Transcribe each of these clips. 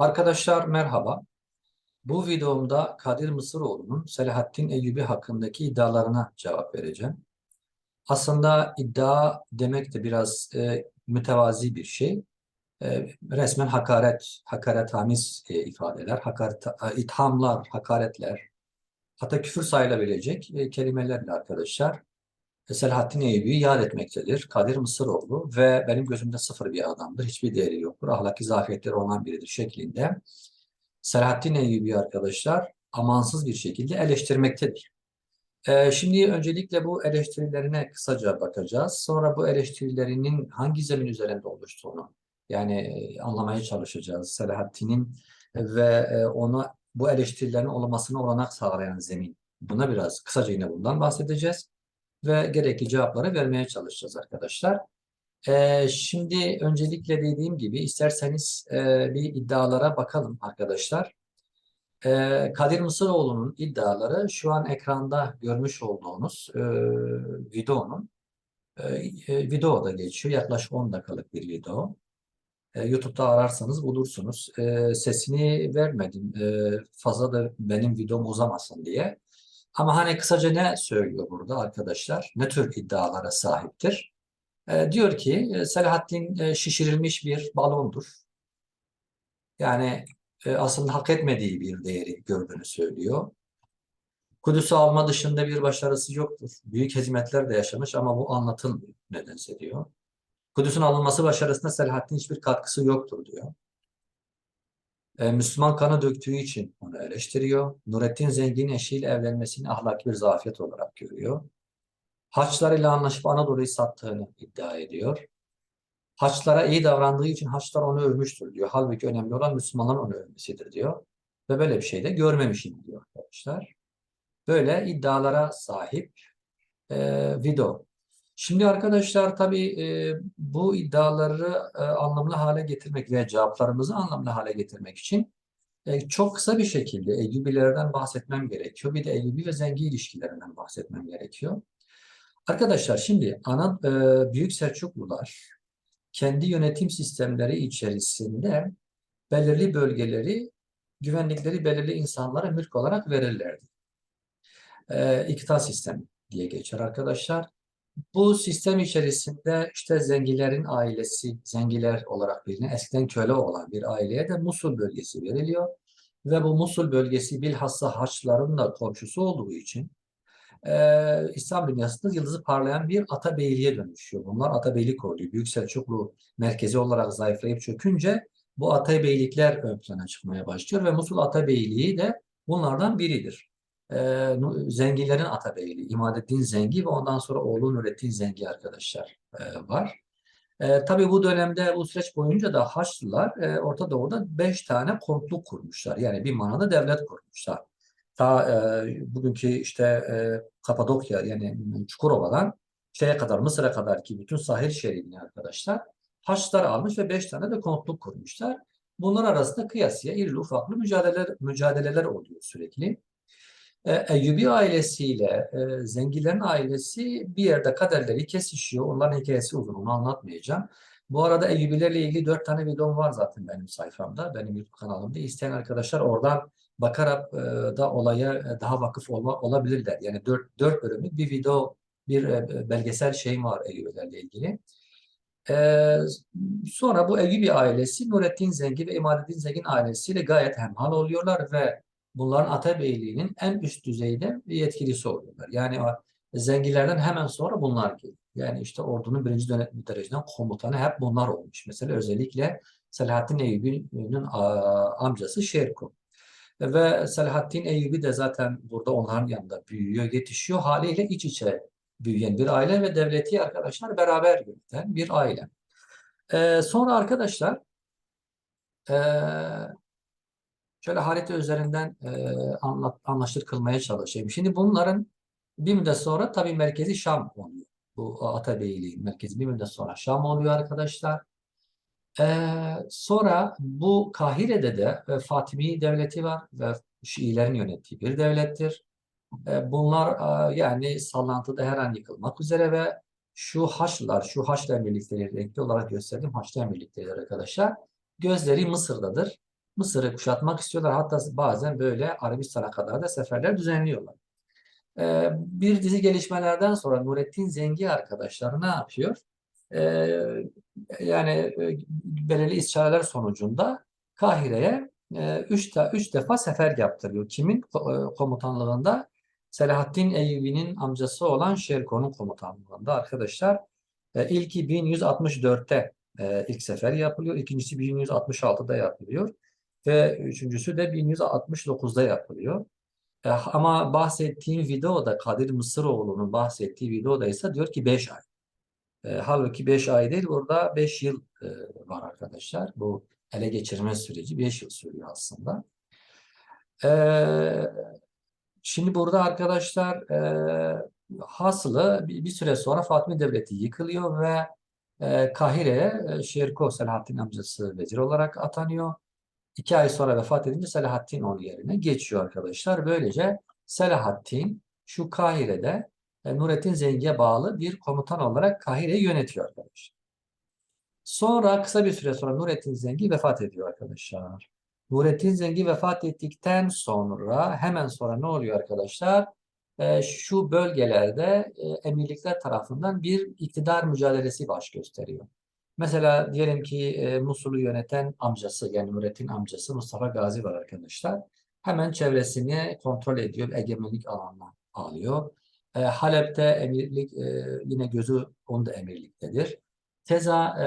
Arkadaşlar merhaba. Bu videomda Kadir Mısıroğlu'nun Selahaddin Eyyubi hakkındaki iddialarına cevap vereceğim. Aslında iddia demek de biraz e, mütevazi bir şey. E, resmen hakaret, hakaretamiz e, ifadeler, hakaret, e, ithamlar, hakaretler, hatta küfür sayılabilecek e, kelimelerle arkadaşlar e, Selahaddin Eyyubi'yi yad etmektedir. Kadir Mısıroğlu ve benim gözümde sıfır bir adamdır. Hiçbir değeri yoktur. Ahlaki zafiyetleri olan biridir şeklinde. Selahaddin Eyyubi arkadaşlar amansız bir şekilde eleştirmektedir. Ee, şimdi öncelikle bu eleştirilerine kısaca bakacağız. Sonra bu eleştirilerinin hangi zemin üzerinde oluştuğunu yani e, anlamaya çalışacağız. Selahaddin'in ve e, ona bu eleştirilerin olmasına olanak sağlayan zemin. Buna biraz kısaca yine bundan bahsedeceğiz ve gerekli cevapları vermeye çalışacağız arkadaşlar. Ee, şimdi öncelikle dediğim gibi isterseniz e, bir iddialara bakalım arkadaşlar. Ee, Kadir Mısıroğlu'nun iddiaları şu an ekranda görmüş olduğunuz e, videonun e, e, videoda geçiyor. Yaklaşık 10 dakikalık bir video. E, YouTube'da ararsanız bulursunuz. E, sesini vermedim. E, fazla da benim videom uzamasın diye. Ama hani kısaca ne söylüyor burada arkadaşlar? Ne tür iddialara sahiptir? E, diyor ki e, Selahaddin e, şişirilmiş bir balondur. Yani e, aslında hak etmediği bir değeri gördüğünü söylüyor. Kudüs'ü alma dışında bir başarısı yoktur. Büyük hizmetler de yaşamış ama bu anlatılmıyor nedense diyor. Kudüs'ün alınması başarısında Selahaddin hiçbir katkısı yoktur diyor. E, Müslüman kanı döktüğü için onu eleştiriyor. Nurettin Zengin eşiyle evlenmesini ahlaki bir zafiyet olarak görüyor. Haçlar ile anlaşıp Anadolu'yu sattığını iddia ediyor. Haçlara iyi davrandığı için Haçlar onu övmüştür diyor. Halbuki önemli olan Müslümanların onu övmesidir diyor. Ve böyle bir şey de görmemişim diyor arkadaşlar. Böyle iddialara sahip e, video. Şimdi arkadaşlar tabii e, bu iddiaları e, anlamlı hale getirmek veya cevaplarımızı anlamlı hale getirmek için e, çok kısa bir şekilde Eyyubilerden bahsetmem gerekiyor. Bir de Eyyubi ve Zengi ilişkilerinden bahsetmem gerekiyor. Arkadaşlar şimdi ana e, Büyük Selçuklular kendi yönetim sistemleri içerisinde belirli bölgeleri güvenlikleri belirli insanlara mülk olarak verirlerdi. E, İkta sistemi diye geçer arkadaşlar. Bu sistem içerisinde işte zengilerin ailesi, zengiler olarak bilinen eskiden köle olan bir aileye de Musul bölgesi veriliyor. Ve bu Musul bölgesi bilhassa Haçlıların da komşusu olduğu için e, İslam dünyasında yıldızı parlayan bir atabeyliğe dönüşüyor. Bunlar atabeylik oluyor. Büyük Selçuklu merkezi olarak zayıflayıp çökünce bu atabeylikler ön plana çıkmaya başlıyor ve Musul atabeyliği de bunlardan biridir. E, zengilerin atabeyliği, İmadeddin Zengi ve ondan sonra oğlu Nurettin Zengi arkadaşlar e, var. E, tabii bu dönemde bu süreç boyunca da Haçlılar e, Orta Doğu'da beş tane kontluk kurmuşlar. Yani bir manada devlet kurmuşlar ta e, bugünkü işte e, Kapadokya yani Çukurova'dan şeye kadar Mısır'a kadar ki bütün sahil şeridini arkadaşlar Haçlılar almış ve beş tane de kontluk kurmuşlar. Bunlar arasında kıyasıya irili ufaklı mücadeleler, mücadeleler oluyor sürekli. E, Eyyubi ailesiyle e, Zengilerin ailesi bir yerde kaderleri kesişiyor. Onların hikayesi uzun onu anlatmayacağım. Bu arada Eyyubilerle ilgili dört tane videom var zaten benim sayfamda, benim YouTube kanalımda. İsteyen arkadaşlar oradan bakarak e, da olaya e, daha vakıf olabilirler. Yani dört, dört bölümlük bir video, bir belgesel şeyim var Eyyubilerle ilgili. Sonra bu Eyyubi ailesi Nurettin Zengin ve İmadeddin Zengin ailesiyle gayet hemhal oluyorlar ve bunların Atabeyliğinin en üst düzeyde yetkilisi oluyorlar. Yani zengilerden hemen sonra bunlar geliyor. Yani işte ordunun birinci dereceden komutanı hep bunlar olmuş. Mesela özellikle Selahaddin Eyyubi'nin amcası Şerkun. Ve Selahaddin Eyyubi de zaten burada onların yanında büyüyor, yetişiyor. Haliyle iç içe büyüyen bir aile ve devleti arkadaşlar beraber yöneten bir aile. Ee, sonra arkadaşlar e, şöyle harita üzerinden e, anlat, anlaşılır kılmaya çalışayım. Şimdi bunların bir müddet sonra tabii merkezi Şam oluyor. Bu Atabeyliğin merkezi bir müddet sonra Şam oluyor arkadaşlar. Ee, sonra bu Kahire'de de e, Fatimi devleti var ve Şiilerin yönettiği bir devlettir. E, bunlar e, yani sallantıda her an yıkılmak üzere ve şu Haçlılar, şu Haçlı Emirlikleri renkli olarak gösterdiğim Haçlı Emirlikleri arkadaşlar gözleri Mısır'dadır. Mısır'ı kuşatmak istiyorlar. Hatta bazen böyle Arabistan'a kadar da seferler düzenliyorlar. Ee, bir dizi gelişmelerden sonra Nurettin Zengi arkadaşlar ne yapıyor? Ee, yani e, belirli istişareler sonucunda Kahire'ye e, üç, de, üç defa sefer yaptırıyor. Kimin e, komutanlığında? Selahaddin Eyyubi'nin amcası olan Şerko'nun komutanlığında arkadaşlar. E, ilki 1164'te e, ilk sefer yapılıyor. İkincisi 1166'da yapılıyor. Ve üçüncüsü de 1169'da yapılıyor. E, ama bahsettiğim videoda Kadir Mısıroğlu'nun bahsettiği videoda ise diyor ki 5 ay. E, halbuki 5 ay değil burada 5 yıl e, var arkadaşlar. Bu ele geçirme süreci 5 yıl sürüyor aslında. E, şimdi burada arkadaşlar e, hasılı bir, bir süre sonra Fatimi Devleti yıkılıyor ve e, Kahire'ye e, Şerko Selahaddin amcası vezir olarak atanıyor. İki ay sonra vefat edince Selahaddin onun yerine geçiyor arkadaşlar. Böylece Selahaddin şu Kahire'de e, Nurettin Zengi'ye bağlı bir komutan olarak Kahire'yi yönetiyor arkadaşlar. Sonra kısa bir süre sonra Nurettin Zengi vefat ediyor arkadaşlar. Nurettin Zengi vefat ettikten sonra hemen sonra ne oluyor arkadaşlar? E, şu bölgelerde e, emirlikler tarafından bir iktidar mücadelesi baş gösteriyor. Mesela diyelim ki e, Musul'u yöneten amcası yani Nurettin amcası Mustafa Gazi var arkadaşlar. Hemen çevresini kontrol ediyor, egemenlik alanına alıyor. E, Halep'te emirlik e, yine gözü onda emirliktedir. Keza e,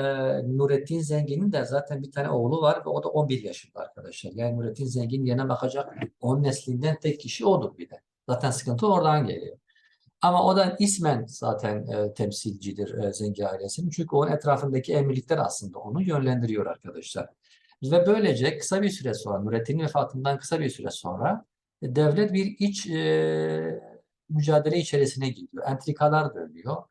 Nurettin Zengin'in de zaten bir tane oğlu var ve o da 11 yaşında arkadaşlar. Yani Nurettin Zengin yerine bakacak onun neslinden tek kişi odur bir de. Zaten sıkıntı oradan geliyor. Ama o da ismen zaten e, temsilcidir e, Zengi ailesinin. Çünkü onun etrafındaki emirlikler aslında onu yönlendiriyor arkadaşlar. Ve böylece kısa bir süre sonra, Nurettin'in vefatından kısa bir süre sonra e, devlet bir iç e, mücadele içerisine giriyor. Entrikalar dönüyor.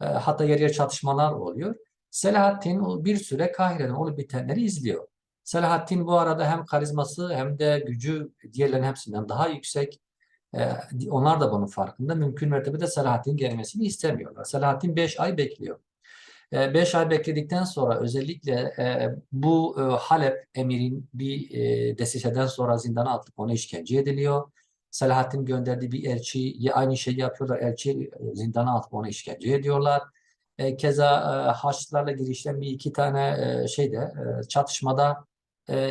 E, hatta yer yer çatışmalar oluyor. Selahaddin o bir süre Kahire'den olup bitenleri izliyor. Selahaddin bu arada hem karizması hem de gücü diğerlerinin hepsinden daha yüksek. Ee, onlar da bunun farkında. Mümkün mertebede Selahattin gelmesini istemiyorlar. Selahattin 5 ay bekliyor. 5 ay bekledikten sonra özellikle e, bu e, Halep emirin bir e, desiseden sonra zindana atılıp ona işkence ediliyor. Selahattin gönderdiği bir elçi aynı şeyi yapıyorlar. Elçi zindana atıp ona işkence ediyorlar. Keza Haçlılarla girişten bir iki tane şeyde çatışmada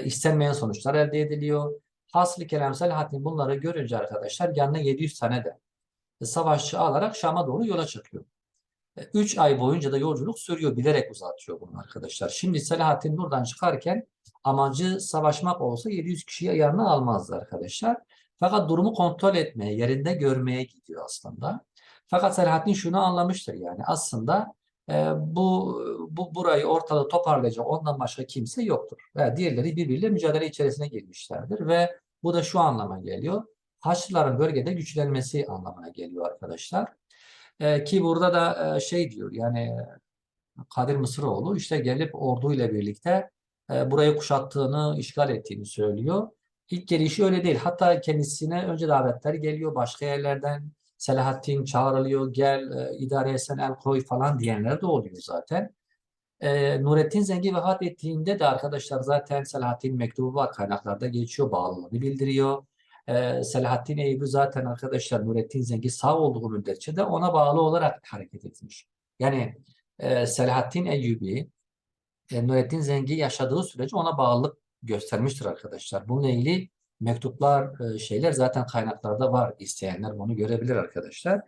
istenmeyen sonuçlar elde ediliyor. Hasılı kelam Selahaddin bunları görünce arkadaşlar yanına 700 tane de savaşçı alarak Şam'a doğru yola çıkıyor. 3 ay boyunca da yolculuk sürüyor. Bilerek uzatıyor bunu arkadaşlar. Şimdi Selahaddin buradan çıkarken amacı savaşmak olsa 700 kişiyi yanına almazdı arkadaşlar. Fakat durumu kontrol etmeye, yerinde görmeye gidiyor aslında. Fakat Selahaddin şunu anlamıştır yani aslında e, bu, bu burayı ortada toparlayacak ondan başka kimse yoktur. Ve diğerleri birbiriyle mücadele içerisine girmişlerdir ve bu da şu anlama geliyor. Haçlıların bölgede güçlenmesi anlamına geliyor arkadaşlar. E, ki burada da e, şey diyor yani Kadir Mısıroğlu işte gelip orduyla birlikte e, burayı kuşattığını, işgal ettiğini söylüyor. İlk gelişi öyle değil. Hatta kendisine önce davetler geliyor başka yerlerden. Selahattin çağrılıyor, gel e, idare etsen el koy falan diyenler de oluyor zaten. E, Nurettin Zengi vefat ettiğinde de arkadaşlar zaten Selahattin mektubu var kaynaklarda geçiyor, bağlılığını bildiriyor. E, Selahattin Eyyubi zaten arkadaşlar Nurettin Zengi sağ olduğu müddetçe de ona bağlı olarak hareket etmiş. Yani e, Selahattin Eyyubi e, Nurettin Zengi yaşadığı sürece ona bağlılık göstermiştir arkadaşlar. Bununla ilgili mektuplar, e, şeyler zaten kaynaklarda var. İsteyenler bunu görebilir arkadaşlar.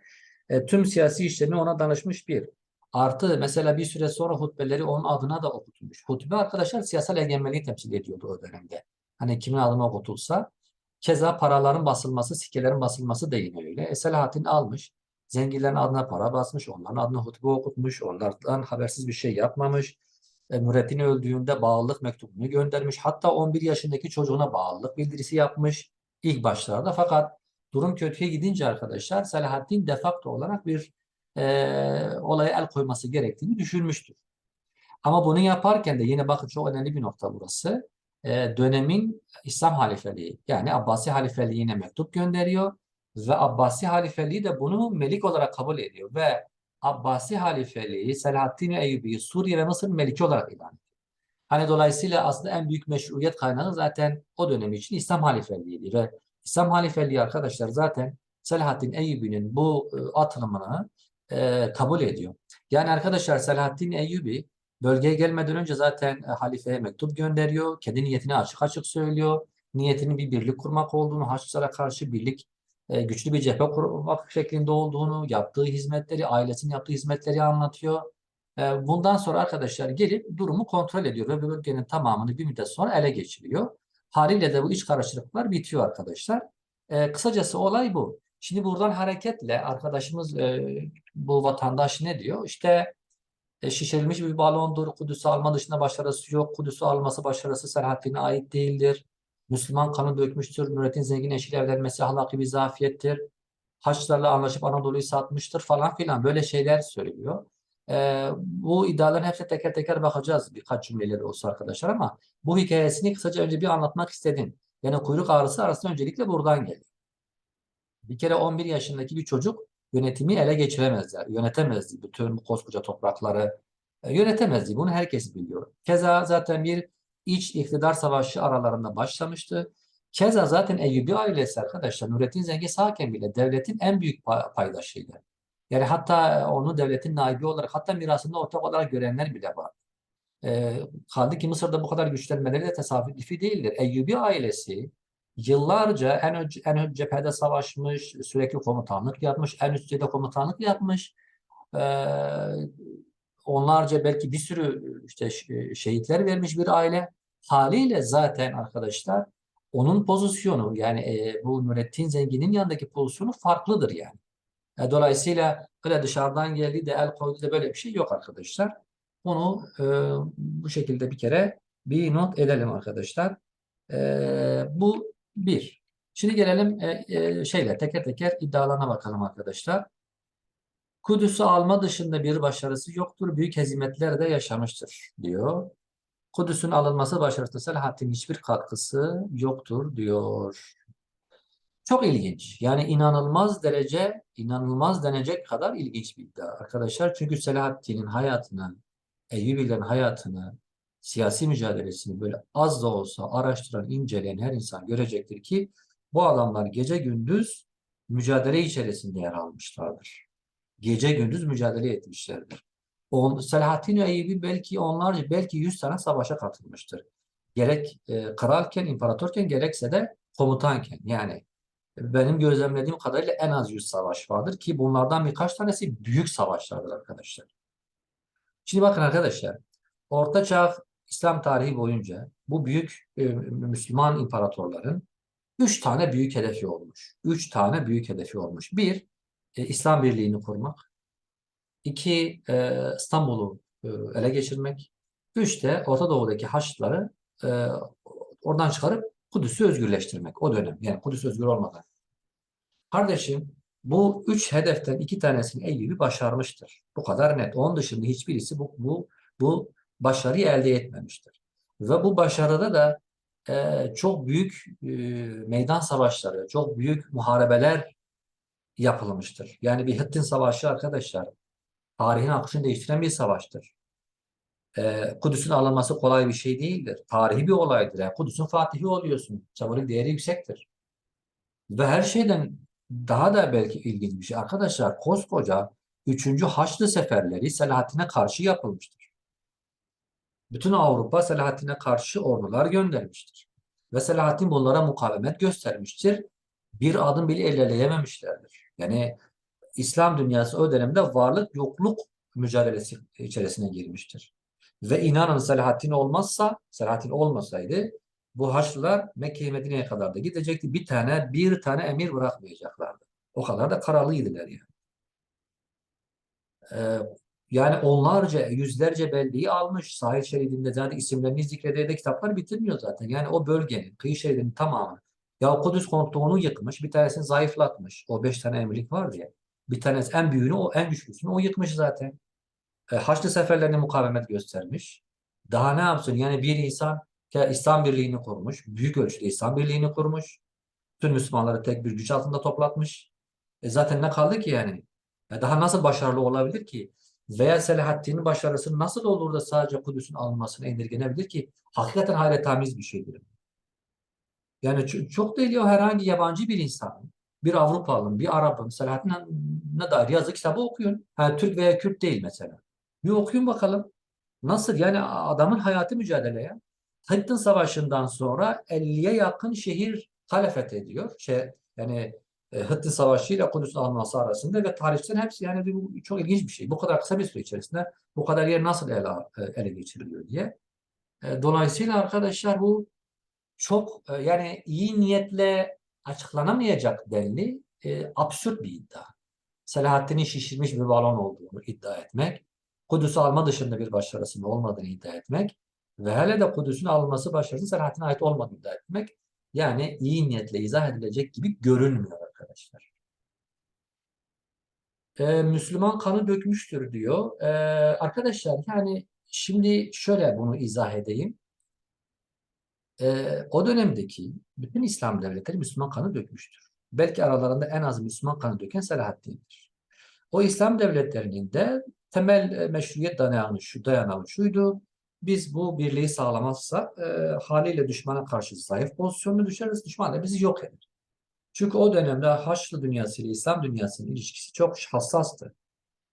E, tüm siyasi işlerini ona danışmış bir. Artı mesela bir süre sonra hutbeleri onun adına da okutulmuş. Hutbe arkadaşlar siyasal egemenliği temsil ediyordu o dönemde. Hani kimin adına okutulsa. Keza paraların basılması, sikelerin basılması da yine öyle. E, Selahattin almış. Zenginlerin adına para basmış. Onların adına hutbe okutmuş. Onlardan habersiz bir şey yapmamış. E, öldüğünde bağlılık mektubunu göndermiş. Hatta 11 yaşındaki çocuğuna bağlılık bildirisi yapmış ilk başlarda. Fakat durum kötüye gidince arkadaşlar Selahaddin defakto olarak bir e, olaya el koyması gerektiğini düşünmüştür. Ama bunu yaparken de yine bakın çok önemli bir nokta burası. E, dönemin İslam halifeliği yani Abbasi halifeliğine mektup gönderiyor ve Abbasi halifeliği de bunu melik olarak kabul ediyor ve Abbasi halifeliği Selahaddin Eyyubi'yi Suriye ve Mısır meliki olarak ilan ediyor. Hani dolayısıyla aslında en büyük meşruiyet kaynağı zaten o dönem için İslam halifeliydi ve İslam halifeliği arkadaşlar zaten Selahaddin Eyyubi'nin bu e, atılımını e, kabul ediyor. Yani arkadaşlar Selahaddin Eyyubi bölgeye gelmeden önce zaten e, halifeye mektup gönderiyor. Kendi niyetini açık açık söylüyor. Niyetinin bir birlik kurmak olduğunu, Haçlılara karşı birlik e, güçlü bir cephe kurmak şeklinde olduğunu, yaptığı hizmetleri, ailesinin yaptığı hizmetleri anlatıyor. E, bundan sonra arkadaşlar gelip durumu kontrol ediyor ve bölgenin tamamını bir müddet sonra ele geçiriyor. Haliyle de bu iç karışıklıklar bitiyor arkadaşlar. E, kısacası olay bu. Şimdi buradan hareketle arkadaşımız bu vatandaş ne diyor? İşte şişirilmiş bir balondur. Kudüs'ü alma dışında başarısı yok. Kudüs'ü alması başarısı Selahaddin'e ait değildir. Müslüman kanı dökmüştür. Nurettin Zengin eşiyle evlenmesi ahlaki bir zafiyettir. Haçlarla anlaşıp Anadolu'yu satmıştır falan filan böyle şeyler söylüyor. Ee, bu iddiaların hepsine teker teker bakacağız birkaç cümleleri olsa arkadaşlar ama bu hikayesini kısaca önce bir anlatmak istedim. Yani kuyruk ağrısı arasında öncelikle buradan geliyor. Bir kere 11 yaşındaki bir çocuk yönetimi ele geçiremezler, yönetemezdi bütün koskoca toprakları e, yönetemezdi. Bunu herkes biliyor. Keza zaten bir iç iktidar savaşı aralarında başlamıştı. Keza zaten Eyyubi ailesi arkadaşlar Nurettin Zengin sağken bile devletin en büyük pa- paydaşıydı. Yani hatta onu devletin naibi olarak hatta mirasında ortak olarak görenler bile var. E, kaldı ki Mısır'da bu kadar güçlenmeleri de tesadüfi değildir. Eyyubi ailesi yıllarca en önce, en önce cephede savaşmış, sürekli komutanlık yapmış, en üst düzeyde komutanlık yapmış. E, onlarca belki bir sürü işte ş- şehitler vermiş bir aile. Haliyle zaten arkadaşlar onun pozisyonu yani e, bu Nurettin Zengin'in yanındaki pozisyonu farklıdır yani. E, dolayısıyla öyle dışarıdan geldi de el koydu da böyle bir şey yok arkadaşlar. Bunu e, bu şekilde bir kere bir not edelim arkadaşlar. E, bu bir. Şimdi gelelim e, e, şeyle teker teker iddialarına bakalım arkadaşlar. Kudüs'ü alma dışında bir başarısı yoktur. Büyük hezimetler de yaşamıştır diyor. Kudüs'ün alınması başarısında Selahaddin'in hiçbir katkısı yoktur diyor. Çok ilginç. Yani inanılmaz derece, inanılmaz denecek kadar ilginç bir iddia arkadaşlar. Çünkü Selahaddin'in hayatını, Eyyubilerin hayatını, siyasi mücadelesini böyle az da olsa araştıran, inceleyen her insan görecektir ki bu adamlar gece gündüz mücadele içerisinde yer almışlardır. Gece gündüz mücadele etmişlerdir. On, Selahaddin Eyyubi belki onlarca, belki yüz tane savaşa katılmıştır. Gerek e, kralken, imparatorken gerekse de komutanken. Yani benim gözlemlediğim kadarıyla en az 100 savaş vardır ki bunlardan birkaç tanesi büyük savaşlardır arkadaşlar. Şimdi bakın arkadaşlar, Orta Çağ İslam tarihi boyunca bu büyük e, Müslüman imparatorların üç tane büyük hedefi olmuş. Üç tane büyük hedefi olmuş. Bir, e, İslam birliğini kurmak. İki, e, İstanbul'u e, ele geçirmek. Üç de Orta Doğu'daki Haçlıları e, oradan çıkarıp Kudüs'ü özgürleştirmek. O dönem yani Kudüs özgür olmadan. Kardeşim bu üç hedeften iki tanesini Eyyubi başarmıştır. Bu kadar net. Onun dışında hiçbirisi bu, bu, bu başarıyı elde etmemiştir. Ve bu başarıda da e, çok büyük e, meydan savaşları, çok büyük muharebeler yapılmıştır. Yani bir Hittin Savaşı arkadaşlar tarihin akışını değiştiren bir savaştır. E, Kudüs'ün alınması kolay bir şey değildir. Tarihi bir olaydır. Yani Kudüs'ün fatihi oluyorsun. Sembolik değeri yüksektir. Ve her şeyden daha da belki ilginç bir şey. Arkadaşlar koskoca 3. Haçlı seferleri Selahaddin'e karşı yapılmıştır. Bütün Avrupa Selahaddin'e karşı ordular göndermiştir. Ve Selahaddin bunlara mukavemet göstermiştir. Bir adım bile ilerleyememişlerdir. Yani İslam dünyası o dönemde varlık yokluk mücadelesi içerisine girmiştir. Ve inanın Selahaddin olmazsa, Selahaddin olmasaydı bu Haçlılar Mekke'ye Medine'ye kadar da gidecekti. Bir tane bir tane emir bırakmayacaklardı. O kadar da kararlıydılar yani. Ee, yani onlarca, yüzlerce belleği almış. Sahil şeridinde zaten isimlerini zikrederek de kitaplar bitirmiyor zaten. Yani o bölgenin, kıyı şeridinin tamamı. Ya Kudüs kontuğunu yıkmış, bir tanesini zayıflatmış. O beş tane emirlik var diye. Bir tanesi en büyüğünü, o en güçlüsünü o yıkmış zaten. E, Haçlı seferlerine mukavemet göstermiş. Daha ne yapsın? Yani bir insan ya İslam Birliği'ni kurmuş. Büyük ölçüde İslam Birliği'ni kurmuş. Tüm Müslümanları tek bir güç altında toplatmış. E zaten ne kaldı ki yani? E daha nasıl başarılı olabilir ki? veya Selahaddin'in başarısı nasıl olur da sadece Kudüs'ün alınmasına indirgenebilir ki? Hakikaten hayretamiz bir şeydir. Yani çok değil ya herhangi yabancı bir insanın, bir Avrupalı'nın, bir Arap'ın Selahaddin'e dair yazı kitabı okuyun. Ha, Türk veya Kürt değil mesela. Bir okuyun bakalım. Nasıl? Yani adamın hayatı mücadeleye. Hıttın Savaşı'ndan sonra 50'ye yakın şehir kale fethediyor. Şey, yani e, Hıttın Savaşı ile Kudüs'ün alınması arasında ve tarihçilerin hepsi yani bu çok ilginç bir şey. Bu kadar kısa bir süre içerisinde bu kadar yer nasıl ele, ele geçiriliyor diye. E, Dolayısıyla arkadaşlar bu çok e, yani iyi niyetle açıklanamayacak denli e, absürt bir iddia. Selahaddin'in şişirmiş bir balon olduğunu iddia etmek, Kudüs'ü alma dışında bir başarısının olmadığını iddia etmek ve hele de Kudüs'ün alınması başarısının Selahaddin'e ait olmadığını iddia etmek yani iyi niyetle izah edilecek gibi görünmüyor arkadaşlar. E, Müslüman kanı dökmüştür diyor. E, arkadaşlar yani şimdi şöyle bunu izah edeyim. Ee, o dönemdeki bütün İslam devletleri Müslüman kanı dökmüştür. Belki aralarında en az Müslüman kanı döken Selahaddin'dir. O İslam devletlerinin de temel e, meşruiyet dayanağı, şu, dayanağı şuydu. Biz bu birliği sağlamazsak e, haliyle düşmana karşı zayıf pozisyonuna düşeriz. Düşman da bizi yok eder. Çünkü o dönemde Haçlı dünyası ile İslam dünyasının ilişkisi çok hassastı.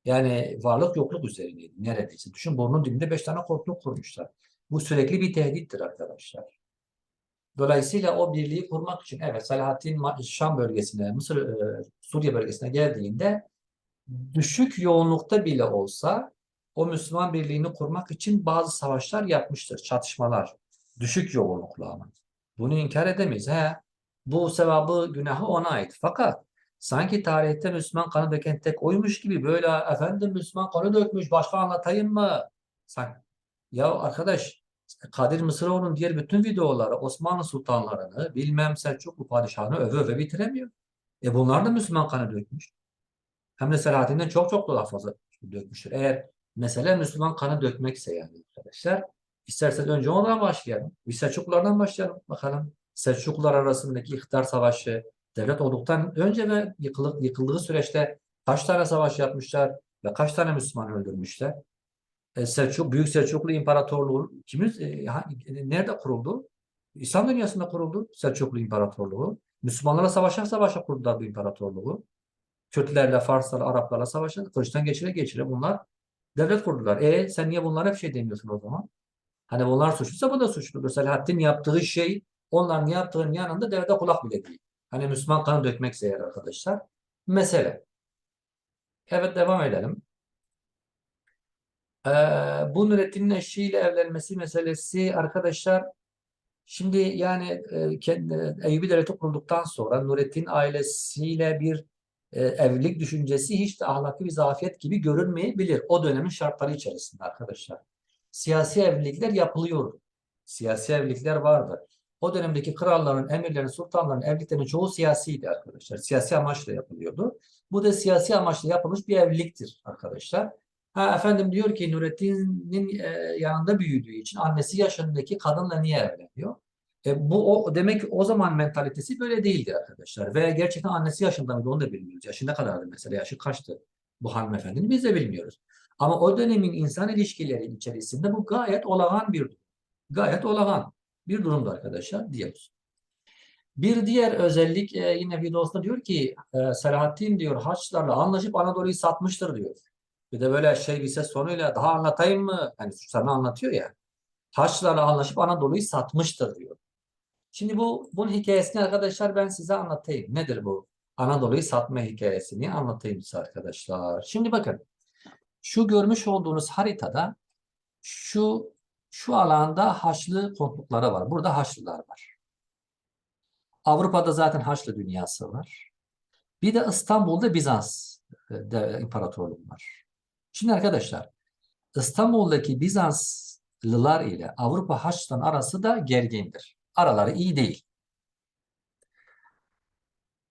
Yani varlık yokluk üzerineydi neredeyse. Düşün burnun dibinde beş tane korkuluk kurmuşlar. Bu sürekli bir tehdittir arkadaşlar. Dolayısıyla o birliği kurmak için evet Selahaddin Ma- Şam bölgesine, Mısır, e, Suriye bölgesine geldiğinde düşük yoğunlukta bile olsa o Müslüman birliğini kurmak için bazı savaşlar yapmıştır, çatışmalar. Düşük yoğunluklu ama. Bunu inkar edemeyiz. He, bu sevabı, günahı ona ait. Fakat sanki tarihte Müslüman kanı döken tek oymuş gibi böyle efendim Müslüman kanı dökmüş, başka anlatayım mı? Sanki. Ya arkadaş Kadir Mısıroğlu'nun diğer bütün videoları Osmanlı sultanlarını, bilmem Selçuklu padişahını öve öve bitiremiyor. E bunlar da Müslüman kanı dökmüş. Hem de Selahaddin'den çok çok daha fazla dökmüştür. Eğer mesele Müslüman kanı dökmekse yani arkadaşlar. İsterseniz önce ondan başlayalım. Bir Selçuklulardan başlayalım bakalım. Selçuklular arasındaki iktidar savaşı, devlet olduktan önce ve yıkılık, yıkıldığı süreçte kaç tane savaş yapmışlar ve kaç tane Müslüman öldürmüşler? E, Selçuk, Büyük Selçuklu İmparatorluğu kimin, e, e, nerede kuruldu? İslam dünyasında kuruldu Selçuklu İmparatorluğu. Müslümanlara savaşa savaşa kurdular bu imparatorluğu. Kürtlerle, Farslarla, Araplarla savaşa kılıçtan geçire geçire bunlar devlet kurdular. E sen niye bunlara hep şey demiyorsun o zaman? Hani bunlar suçluysa bu da suçludur. Selahaddin yaptığı şey onların yaptığının yanında devlete kulak bile değil. Hani Müslüman kanı dökmekse eğer arkadaşlar. Mesele. Evet devam edelim. Ee, bu Nurettin'in eşiyle evlenmesi meselesi arkadaşlar şimdi yani e, kendi, Devleti kurulduktan sonra Nurettin ailesiyle bir e, evlilik düşüncesi hiç de ahlaki bir zafiyet gibi görünmeyebilir. O dönemin şartları içerisinde arkadaşlar. Siyasi evlilikler yapılıyordu. Siyasi evlilikler vardı. O dönemdeki kralların, emirlerin, sultanların evliliklerinin çoğu siyasiydi arkadaşlar. Siyasi amaçla yapılıyordu. Bu da siyasi amaçla yapılmış bir evliliktir arkadaşlar. Ha, efendim diyor ki Nurettin'in e, yanında büyüdüğü için annesi yaşındaki kadınla niye evleniyor? E, bu o demek ki o zaman mentalitesi böyle değildi arkadaşlar. Ve gerçekten annesi yaşında mıydı onu da bilmiyoruz. Yaşı ne kadardı mesela? Yaşı kaçtı bu hanımefendinin biz de bilmiyoruz. Ama o dönemin insan ilişkileri içerisinde bu gayet olağan bir. Gayet olağan bir durumdu arkadaşlar diyoruz. Bir diğer özellik e, yine videosunda diyor ki e, Selahaddin diyor Haçlılarla anlaşıp Anadolu'yu satmıştır diyor. Bir de böyle şey bir ses sonuyla daha anlatayım mı? Hani sana anlatıyor ya. Haçlılarla anlaşıp Anadolu'yu satmıştır diyor. Şimdi bu bunun hikayesini arkadaşlar ben size anlatayım. Nedir bu? Anadolu'yu satma hikayesini anlatayım size arkadaşlar. Şimdi bakın. Şu görmüş olduğunuz haritada şu şu alanda Haçlı kontlukları var. Burada Haçlılar var. Avrupa'da zaten Haçlı dünyası var. Bir de İstanbul'da Bizans e, de, imparatorluğu var. Şimdi arkadaşlar İstanbul'daki Bizanslılar ile Avrupa Haçlıların arası da gergindir. Araları iyi değil.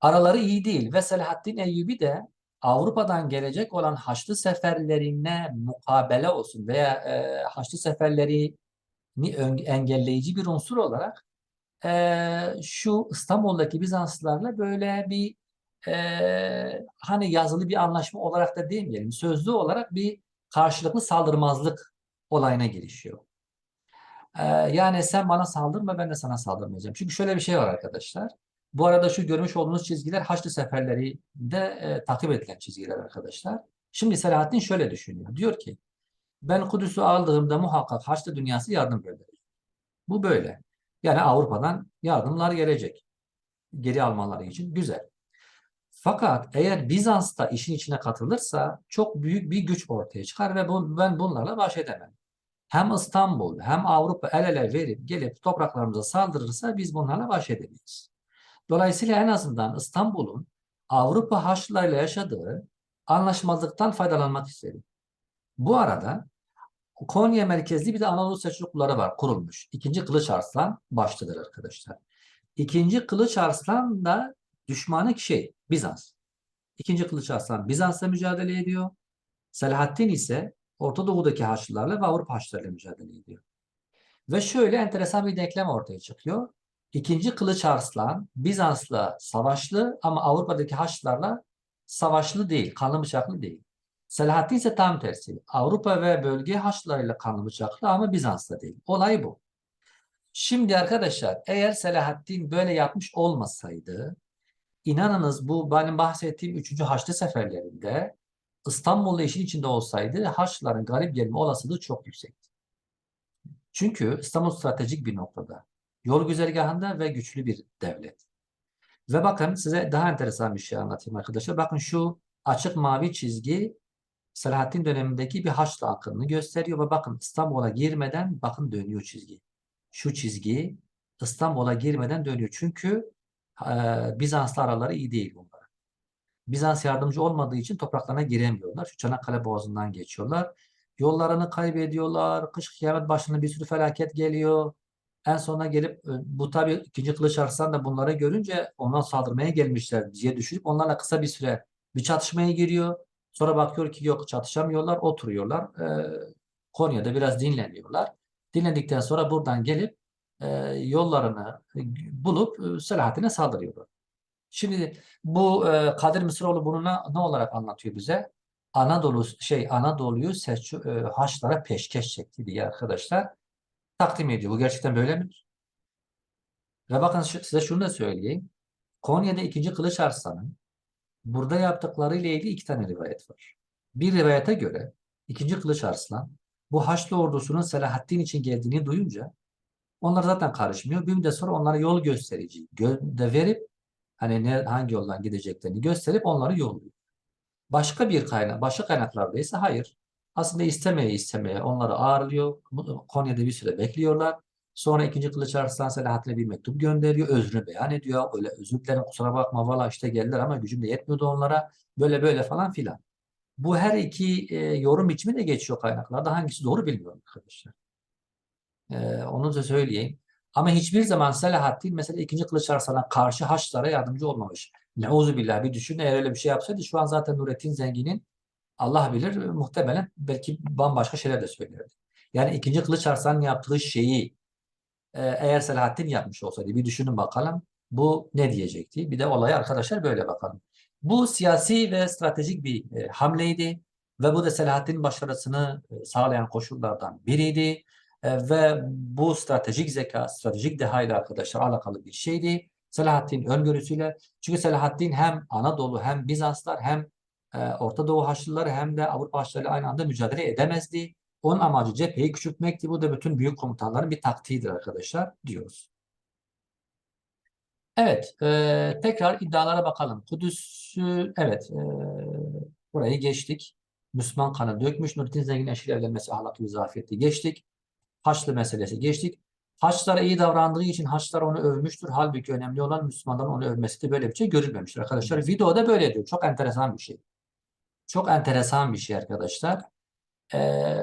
Araları iyi değil ve Selahaddin Eyyubi de Avrupa'dan gelecek olan Haçlı seferlerine mukabele olsun veya e, Haçlı seferlerini engelleyici bir unsur olarak e, şu İstanbul'daki Bizanslılarla böyle bir e, hani yazılı bir anlaşma olarak da demeyelim, sözlü olarak bir karşılıklı saldırmazlık olayına girişiyor. Ee, yani sen bana saldırma ben de sana saldırmayacağım. Çünkü şöyle bir şey var arkadaşlar. Bu arada şu görmüş olduğunuz çizgiler Haçlı seferlerinde e, takip edilen çizgiler arkadaşlar. Şimdi Selahaddin şöyle düşünüyor. Diyor ki ben Kudüs'ü aldığımda muhakkak Haçlı dünyası yardım gönderecek. Bu böyle. Yani Avrupa'dan yardımlar gelecek. Geri almaları için. Güzel. Fakat eğer Bizans da işin içine katılırsa çok büyük bir güç ortaya çıkar ve bu, ben bunlarla baş edemem. Hem İstanbul hem Avrupa el ele verip gelip topraklarımıza saldırırsa biz bunlarla baş edemeyiz. Dolayısıyla en azından İstanbul'un Avrupa Haçlılarıyla yaşadığı anlaşmazlıktan faydalanmak istedim. Bu arada Konya merkezli bir de Anadolu Selçukluları var kurulmuş. İkinci Kılıç Arslan başlıdır arkadaşlar. İkinci Kılıç Arslan da düşmanı şey Bizans. İkinci Kılıç Arslan Bizans'la mücadele ediyor. Selahaddin ise Orta Doğu'daki Haçlılarla ve Avrupa Haçlılarıyla mücadele ediyor. Ve şöyle enteresan bir denklem ortaya çıkıyor. İkinci Kılıç Arslan Bizans'la savaşlı ama Avrupa'daki Haçlılarla savaşlı değil, kanlı bıçaklı değil. Selahaddin ise tam tersi. Avrupa ve bölge Haçlılarıyla kanlı bıçaklı ama Bizans'la değil. Olay bu. Şimdi arkadaşlar eğer Selahaddin böyle yapmış olmasaydı inanınız bu benim bahsettiğim 3. Haçlı seferlerinde İstanbul'da işin içinde olsaydı Haçlıların galip gelme olasılığı çok yüksekti. Çünkü İstanbul stratejik bir noktada. Yol güzergahında ve güçlü bir devlet. Ve bakın size daha enteresan bir şey anlatayım arkadaşlar. Bakın şu açık mavi çizgi Selahaddin dönemindeki bir Haçlı akınını gösteriyor ve bakın İstanbul'a girmeden bakın dönüyor çizgi. Şu çizgi İstanbul'a girmeden dönüyor. Çünkü e, Bizans'la araları iyi değil bunlar. Bizans yardımcı olmadığı için topraklarına giremiyorlar. Şu Çanakkale Boğazı'ndan geçiyorlar. Yollarını kaybediyorlar. Kış kıyamet başına bir sürü felaket geliyor. En sonuna gelip e, bu tabi 2. Kılıç Arslan da bunları görünce ondan saldırmaya gelmişler diye düşünüp onlarla kısa bir süre bir çatışmaya giriyor. Sonra bakıyor ki yok çatışamıyorlar, oturuyorlar. E, Konya'da biraz dinleniyorlar. Dinlendikten sonra buradan gelip e, yollarını bulup e, Selahaddin'e saldırıyorlar. Şimdi bu e, Kadir Mısıroğlu bunu ne, ne olarak anlatıyor bize? Anadolu şey Anadolu'yu Selçuk e, Haçlara peşkeş çekti diye arkadaşlar takdim ediyor. Bu gerçekten böyle midir? Ve bakın size şunu da söyleyeyim. Konya'da 2. Kılıç Arslan'ın burada yaptıkları ile ilgili iki tane rivayet var. Bir rivayete göre 2. Kılıç Arslan bu Haçlı ordusunun Selahaddin için geldiğini duyunca onlar zaten karışmıyor. Bir müddet sonra onlara yol gösterici gö- de verip hani ne, hangi yoldan gideceklerini gösterip onları yolluyor. Başka bir kaynak, başka kaynaklarda ise hayır. Aslında istemeye istemeye onları ağırlıyor. Konya'da bir süre bekliyorlar. Sonra 2. Kılıç Arslan Selahattin'e bir mektup gönderiyor. Özrünü beyan ediyor. Öyle özür dilerim kusura bakma valla işte geldiler ama gücüm de yetmiyordu onlara. Böyle böyle falan filan. Bu her iki e, yorum biçimi de geçiyor kaynaklarda. Hangisi doğru bilmiyorum arkadaşlar. E, onu da söyleyeyim. Ama hiçbir zaman Selahaddin mesela 2. Kılıç Arslan'a karşı Haçlılara yardımcı olmamış. Neuzubillah bir düşün eğer öyle bir şey yapsaydı şu an zaten Nurettin Zengin'in Allah bilir muhtemelen belki bambaşka şeyler de söylerdi. Yani 2. Kılıç Arslan'ın yaptığı şeyi e, eğer Selahaddin yapmış olsaydı bir düşünün bakalım bu ne diyecekti? Bir de olaya arkadaşlar böyle bakalım. Bu siyasi ve stratejik bir e, hamleydi ve bu da Selahaddin'in başarısını e, sağlayan koşullardan biriydi. E, ve bu stratejik zeka, stratejik dehayla arkadaşlar alakalı bir şeydi. Selahaddin öngörüsüyle. Çünkü Selahaddin hem Anadolu hem Bizanslar hem e, Orta Doğu Haçlıları hem de Avrupa Haçlıları aynı anda mücadele edemezdi. Onun amacı cepheyi küçültmekti. Bu da bütün büyük komutanların bir taktiğidir arkadaşlar diyoruz. Evet, e, tekrar iddialara bakalım. Kudüs'ü, evet, e, burayı geçtik. Müslüman kanı dökmüş. Nurettin Zengin'in eşiyle evlenmesi ahlaklı bir zafiyeti geçtik. Haçlı meselesi geçtik. Haçlara iyi davrandığı için Haçlar onu övmüştür. Halbuki önemli olan Müslümanların onu övmesi de böyle bir şey görülmemiştir arkadaşlar. Videoda böyle diyor. Çok enteresan bir şey. Çok enteresan bir şey arkadaşlar. Ee,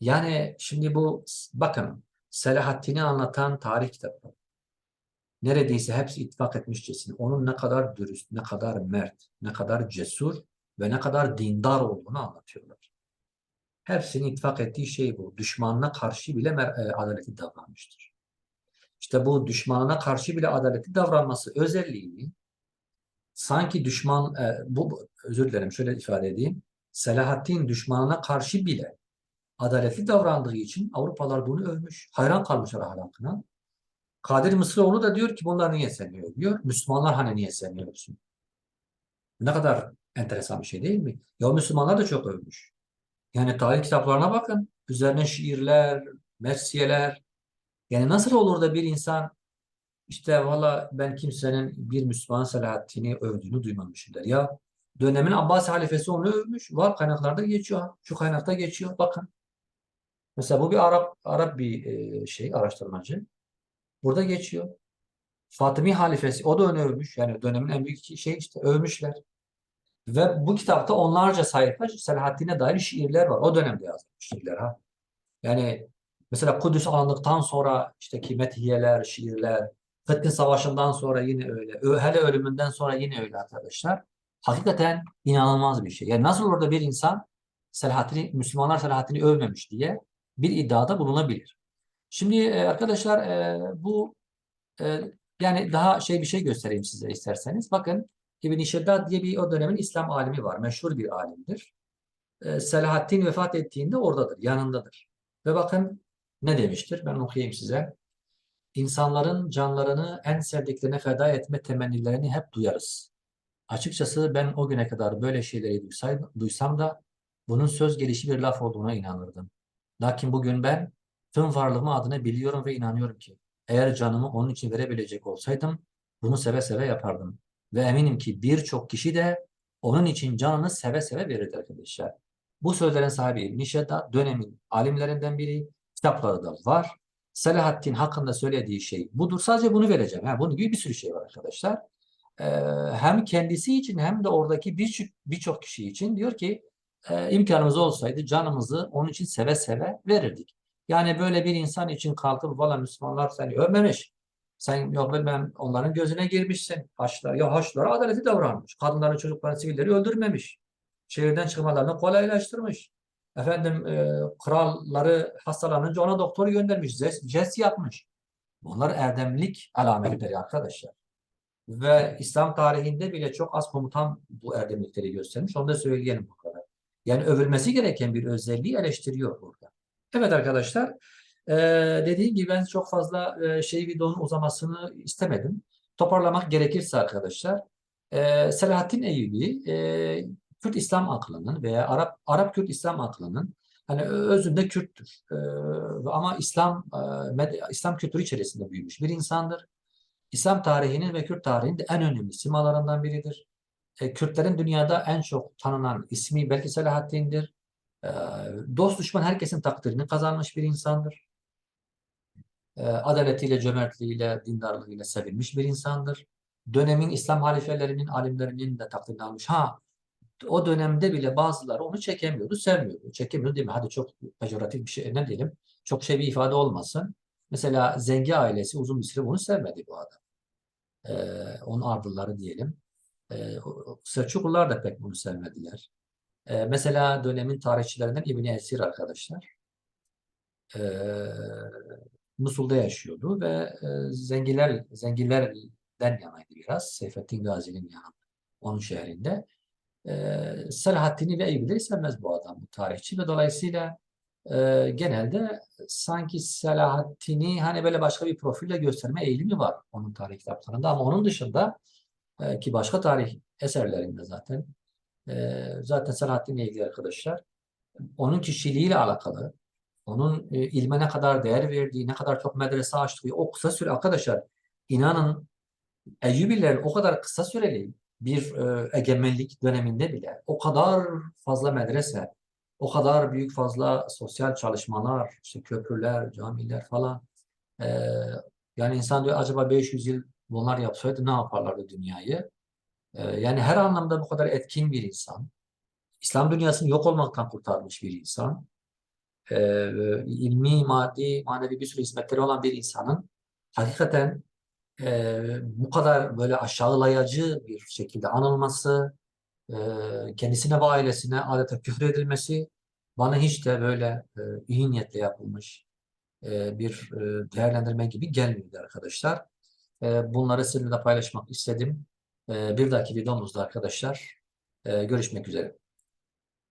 yani şimdi bu bakın Selahaddin'i anlatan tarih kitapları. Neredeyse hepsi ittifak etmişçesine. Onun ne kadar dürüst, ne kadar mert, ne kadar cesur ve ne kadar dindar olduğunu anlatıyorlar. Hepsinin ittifak ettiği şey bu. Düşmanına karşı bile e, adaletli davranmıştır. İşte bu düşmanına karşı bile adaletli davranması özelliğini sanki düşman e, bu özür dilerim şöyle ifade edeyim. Selahaddin düşmanına karşı bile adaletli davrandığı için Avrupalılar bunu övmüş. Hayran kalmışlar ahlakına. Kadir Mısıroğlu da diyor ki bunlar niye seni övüyor? Müslümanlar hani niye övsün? Ne kadar enteresan bir şey değil mi? Ya Müslümanlar da çok övmüş. Yani tarih kitaplarına bakın. Üzerine şiirler, mersiyeler. Yani nasıl olur da bir insan işte valla ben kimsenin bir Müslüman Selahaddin'i övdüğünü duymamışımdır. Ya dönemin Abbas halifesi onu övmüş. Var kaynaklarda geçiyor. Şu kaynakta geçiyor. Bakın. Mesela bu bir Arap Arap bir e, şey araştırmacı. Burada geçiyor. Fatımi halifesi o da onu övmüş. Yani dönemin en büyük şey işte övmüşler. Ve bu kitapta onlarca sayfa Selahaddin'e dair şiirler var. O dönemde yazılmış şiirler ha. Yani mesela Kudüs alındıktan sonra işte ki metihiyeler, şiirler, Fethin Savaşı'ndan sonra yine öyle. Hele ölümünden sonra yine öyle arkadaşlar. Hakikaten inanılmaz bir şey. Yani nasıl orada bir insan Selahaddin'i, Müslümanlar Selahaddin'i övmemiş diye bir iddiada bulunabilir. Şimdi e, arkadaşlar e, bu e, yani daha şey bir şey göstereyim size isterseniz. Bakın İbn-i Şeddad diye bir o dönemin İslam alimi var. Meşhur bir alimdir. E, Selahaddin vefat ettiğinde oradadır, yanındadır. Ve bakın ne demiştir? Ben okuyayım size. İnsanların canlarını en sevdiklerine feda etme temennilerini hep duyarız. Açıkçası ben o güne kadar böyle şeyleri duysaydım, duysam da bunun söz gelişi bir laf olduğuna inanırdım. Lakin bugün ben tüm varlığımı adına biliyorum ve inanıyorum ki eğer canımı onun için verebilecek olsaydım bunu seve seve yapardım. Ve eminim ki birçok kişi de onun için canını seve seve verirdi arkadaşlar. Bu sözlerin sahibi İbn-i Şedda dönemin alimlerinden biri. Kitapları da var. Selahaddin hakkında söylediği şey budur. Sadece bunu vereceğim. Ha, bunun gibi bir sürü şey var arkadaşlar. Ee, hem kendisi için hem de oradaki birçok birçok kişi için diyor ki e, imkanımız olsaydı canımızı onun için seve seve verirdik. Yani böyle bir insan için kalkıp valla Müslümanlar seni övmemiş. Sen yok bilmem onların gözüne girmişsin. Haçlar, ya Haçlılara adaleti davranmış. Kadınları, çocukları, sivilleri öldürmemiş. Şehirden çıkmalarını kolaylaştırmış. Efendim e, kralları hastalanınca ona doktor göndermiş. Jest, jest yapmış. Bunlar erdemlik alametleri arkadaşlar. Ve İslam tarihinde bile çok az komutan bu erdemlikleri göstermiş. Onu da söyleyelim bu kadar. Yani övülmesi gereken bir özelliği eleştiriyor burada. Evet arkadaşlar. Ee, dediğim gibi ben çok fazla e, şey videonun uzamasını istemedim. Toparlamak gerekirse arkadaşlar e, Selahaddin Eyyubi e, Kürt İslam aklının veya Arap Arap Kürt İslam aklının hani özünde Kürttür. E, ama İslam e, med- İslam kültürü içerisinde büyümüş bir insandır. İslam tarihinin ve Kürt tarihinin en önemli simalarından biridir. E, Kürtlerin dünyada en çok tanınan ismi belki Selahaddin'dir. E, dost düşman herkesin takdirini kazanmış bir insandır. E, adaletiyle, cömertliğiyle, dindarlığıyla sevilmiş bir insandır. Dönemin İslam halifelerinin, alimlerinin de takdirini almış. Ha, o dönemde bile bazıları onu çekemiyordu, sevmiyordu. Çekemiyordu değil mi? Hadi çok pejoratif bir şey, ne diyelim, çok şey bir ifade olmasın. Mesela Zengi ailesi uzun bir süre bunu sevmedi bu adam. E, onun ardılları diyelim. E, Selçuklular da pek bunu sevmediler. E, mesela dönemin tarihçilerinden İbni Esir arkadaşlar. E, Musul'da yaşıyordu ve e, zengiler zengilerden yanaydı biraz. Seyfettin Gazi'nin yanında. Onun şehrinde. E, Selahaddin'i ve Eyyubi'leri sevmez bu adam, bu tarihçi ve dolayısıyla e, genelde sanki Selahaddin'i hani böyle başka bir profille gösterme eğilimi var onun tarih kitaplarında ama onun dışında e, ki başka tarih eserlerinde zaten e, zaten Selahaddin'le ilgili arkadaşlar onun kişiliğiyle alakalı onun e, ilme ne kadar değer verdiği, ne kadar çok medrese açtığı o kısa süre arkadaşlar inanın Eyyubilerin o kadar kısa süreli bir e, egemenlik döneminde bile o kadar fazla medrese, o kadar büyük fazla sosyal çalışmalar, işte köprüler, camiler falan. E, yani insan diyor acaba 500 yıl bunlar yapsaydı ne yaparlardı dünyayı? E, yani her anlamda bu kadar etkin bir insan. İslam dünyasını yok olmaktan kurtarmış bir insan. E, ilmi, maddi, manevi bir sürü hizmetleri olan bir insanın hakikaten e, bu kadar böyle aşağılayıcı bir şekilde anılması, e, kendisine ve ailesine adeta küfür edilmesi bana hiç de böyle e, iyi niyetle yapılmış e, bir e, değerlendirme gibi gelmiyordu arkadaşlar. E, bunları sizinle paylaşmak istedim. E, bir dahaki videomuzda arkadaşlar e, görüşmek üzere.